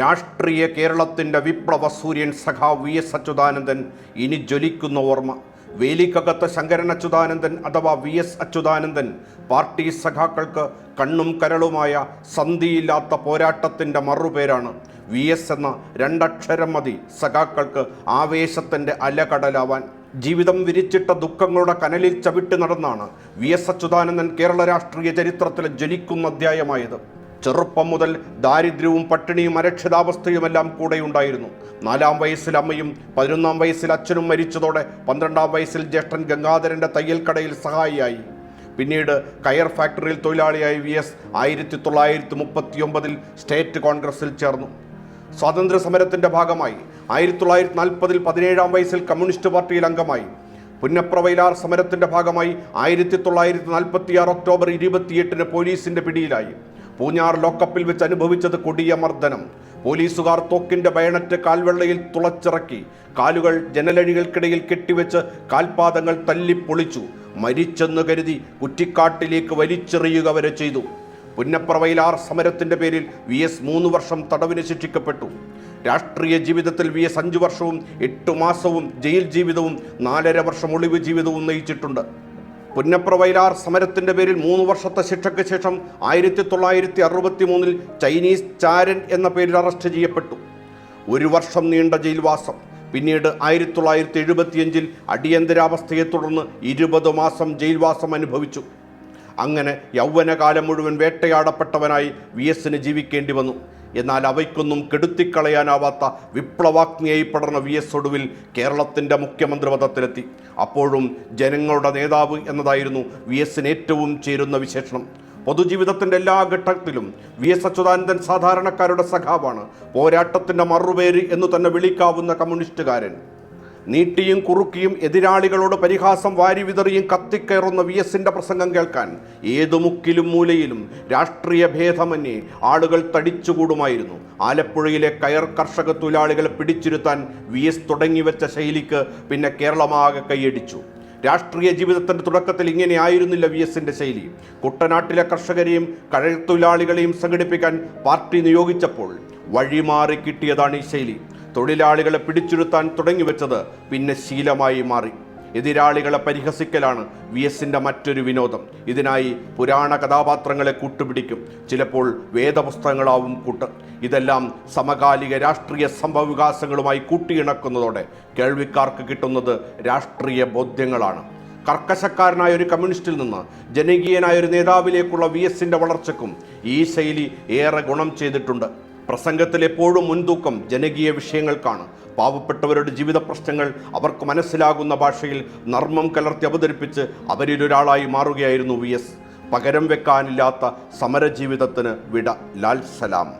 രാഷ്ട്രീയ കേരളത്തിന്റെ വിപ്ലവ സൂര്യൻ സഖാവ് വി എസ് അച്യുതാനന്ദൻ ഇനി ജ്വലിക്കുന്ന ഓർമ്മ. വേലിക്കകത്ത് ശങ്കരൻ അച്യുതാനന്ദൻ അഥവാ വി എസ് അച്യുതാനന്ദൻ പാർട്ടി സഖാക്കൾക്ക് കണ്ണും കരളുമായ സന്ധിയില്ലാത്ത പോരാട്ടത്തിന്റെ മറുപേരാണ്. വി എസ് എന്ന രണ്ടക്ഷരം മതി സഖാക്കൾക്ക് ആവേശത്തിന്റെ അലകടലാവാൻ. ജീവിതം വിരിച്ചിട്ട ദുഃഖങ്ങളുടെ കനലിൽ ചവിട്ടി നടന്നാണ് വി എസ് അച്യുതാനന്ദൻ കേരള രാഷ്ട്രീയ ചരിത്രത്തിലെ ജ്വലിക്കുന്ന അധ്യായമായത്. ചെറുപ്പം മുതൽ ദാരിദ്ര്യവും പട്ടിണിയും അരക്ഷിതാവസ്ഥയുമെല്ലാം കൂടെയുണ്ടായിരുന്നു. നാലാം വയസ്സിൽ അമ്മയും പതിനൊന്നാം വയസ്സിൽ അച്ഛനും മരിച്ചതോടെ പന്ത്രണ്ടാം വയസ്സിൽ ജ്യേഷ്ഠൻ ഗംഗാധരന്റെ തയ്യൽ കടയിൽ സഹായിയായി. പിന്നീട് കയർ ഫാക്ടറിയിൽ തൊഴിലാളിയായി വി എസ് ആയിരത്തി തൊള്ളായിരത്തി മുപ്പത്തി ഒമ്പതിൽ സ്റ്റേറ്റ് കോൺഗ്രസിൽ ചേർന്നു. സ്വാതന്ത്ര്യ സമരത്തിന്റെ ഭാഗമായി ആയിരത്തി തൊള്ളായിരത്തി നാൽപ്പതിൽ പതിനേഴാം വയസ്സിൽ കമ്മ്യൂണിസ്റ്റ് പാർട്ടിയിൽ അംഗമായി. പുന്നപ്രവൈലാർ സമരത്തിന്റെ ഭാഗമായി ആയിരത്തി തൊള്ളായിരത്തി നാൽപ്പത്തി ആറ് ഒക്ടോബർ ഇരുപത്തിയെട്ടിന് പോലീസിന്റെ പിടിയിലായി. പൂഞ്ഞാർ ലോക്കപ്പിൽ വെച്ച് അനുഭവിച്ചത് കൊടിയ മർദ്ദനം. പോലീസുകാർ തോക്കിന്റെ ബയണറ്റ് കാൽവെള്ളയിൽ തുളച്ചിറക്കി. കാലുകൾ ജനലഴികൾക്കിടയിൽ കെട്ടിവെച്ച് കാൽപാദങ്ങൾ തല്ലിപ്പൊളിച്ചു. മരിച്ചെന്ന് കരുതി കുറ്റിക്കാട്ടിലേക്ക് വലിച്ചെറിയുക വരെ ചെയ്തു. പുന്നപ്രവയിലാർ സമരത്തിന്റെ പേരിൽ വി എസ് മൂന്ന് വർഷം തടവിന് ശിക്ഷിക്കപ്പെട്ടു. രാഷ്ട്രീയ ജീവിതത്തിൽ വി എസ് അഞ്ചു വർഷവും എട്ട് മാസവും ജയിൽ ജീവിതവും നാലര വർഷം ഒളിവ് ജീവിതവും നയിച്ചിട്ടുണ്ട്. പുന്നപ്രവയലാർ സമരത്തിന്റെ പേരിൽ മൂന്ന് വർഷത്തെ ശിക്ഷയ്ക്ക് ശേഷം ആയിരത്തി തൊള്ളായിരത്തി അറുപത്തി മൂന്നിൽ ചൈനീസ് ചാരൻ എന്ന പേരിൽ അറസ്റ്റ് ചെയ്യപ്പെട്ടു. ഒരു വർഷം നീണ്ട ജയിൽവാസം. പിന്നീട് ആയിരത്തി തൊള്ളായിരത്തി എഴുപത്തിയഞ്ചിൽ അടിയന്തരാവസ്ഥയെ തുടർന്ന് ഇരുപത് മാസം ജയിൽവാസം അനുഭവിച്ചു. അങ്ങനെ യൗവനകാലം മുഴുവൻ വേട്ടയാടപ്പെട്ടവനായി വി എസിന് ജീവിക്കേണ്ടി വന്നു. എന്നാൽ അവയ്ക്കൊന്നും കെടുത്തിക്കളയാനാവാത്ത വിപ്ലവാഗ്നിയായി പടർന്ന വി എസ് ഒടുവിൽ കേരളത്തിന്റെ മുഖ്യമന്ത്രി പദത്തിലെത്തി അപ്പോഴും ജനങ്ങളുടെ നേതാവ് എന്നതായിരുന്നു വി എസിന് ഏറ്റവും ചേരുന്ന വിശേഷണം. പൊതുജീവിതത്തിന്റെ എല്ലാ ഘട്ടത്തിലും വി എസ് അച്യുതാനന്ദൻ സാധാരണക്കാരുടെ സഖാവാണ്. പോരാട്ടത്തിന്റെ മറുപേര് എന്ന് തന്നെ വിളിക്കാവുന്ന കമ്മ്യൂണിസ്റ്റുകാരൻ. നീട്ടിയും കുറുക്കിയും എതിരാളികളോട് പരിഹാസം വാരി വിതറിയും കത്തിക്കയറുന്ന വി എസിന്റെ പ്രസംഗം കേൾക്കാൻ ഏതു മുക്കിലും മൂലയിലും രാഷ്ട്രീയ ഭേദമന്യേ ആളുകൾ തടിച്ചുകൂടുമായിരുന്നു. ആലപ്പുഴയിലെ കയർ കർഷക തൊഴിലാളികളെ പിടിച്ചിരുത്താൻ വി എസ് തുടങ്ങിവെച്ച ശൈലിക്ക് പിന്നെ കേരളമാകെ കൈയടിച്ചു. രാഷ്ട്രീയ ജീവിതത്തിന്റെ തുടക്കത്തിൽ ഇങ്ങനെ ആയിരുന്നില്ല വി എസിന്റെ ശൈലി. കുട്ടനാട്ടിലെ കർഷകരെയും കഴത്തൊഴിലാളികളെയും സംഘടിപ്പിക്കാൻ പാർട്ടി നിയോഗിച്ചപ്പോൾ വഴിമാറി കിട്ടിയതാണ് ഈ ശൈലി. തൊഴിലാളികളെ പിടിച്ചിരുത്താൻ തുടങ്ങിവെച്ചത് പിന്നെ ശീലമായി മാറി. എതിരാളികളെ പരിഹസിക്കലാണ് വി എസിന്റെ മറ്റൊരു വിനോദം. ഇതിനായി പുരാണ കഥാപാത്രങ്ങളെ കൂട്ടുപിടിക്കും. ചിലപ്പോൾ വേദപുസ്തകങ്ങളാവും കൂട്ട്. ഇതെല്ലാം സമകാലിക രാഷ്ട്രീയ സംഭവവികാസങ്ങളുമായി കൂട്ടിയിണക്കുന്നതോടെ കേൾവിക്കാർക്ക് കിട്ടുന്നത് രാഷ്ട്രീയ ബോധ്യങ്ങളാണ്. കർക്കശക്കാരനായ ഒരു കമ്മ്യൂണിസ്റ്റിൽ നിന്ന് ജനകീയനായ ഒരു നേതാവിലേക്കുള്ള വി എസിന്റെ വളർച്ചയ്ക്കും ഈ ശൈലി ഏറെ ഗുണം ചെയ്തിട്ടുണ്ട്. പ്രസംഗത്തിൽ എപ്പോഴും മുൻതൂക്കം ജനകീയ വിഷയങ്ങൾക്കാണ്. പാവപ്പെട്ടവരുടെ ജീവിത പ്രശ്നങ്ങൾ അവർക്ക് മനസ്സിലാകുന്ന ഭാഷയിൽ നർമ്മം കലർത്തി അവതരിപ്പിച്ച് അവരിലൊരാളായി മാറുകയായിരുന്നു വി എസ്. പകരം വെക്കാനില്ലാത്ത സമരജീവിതത്തിന് വിട. ലാൽ സലാം.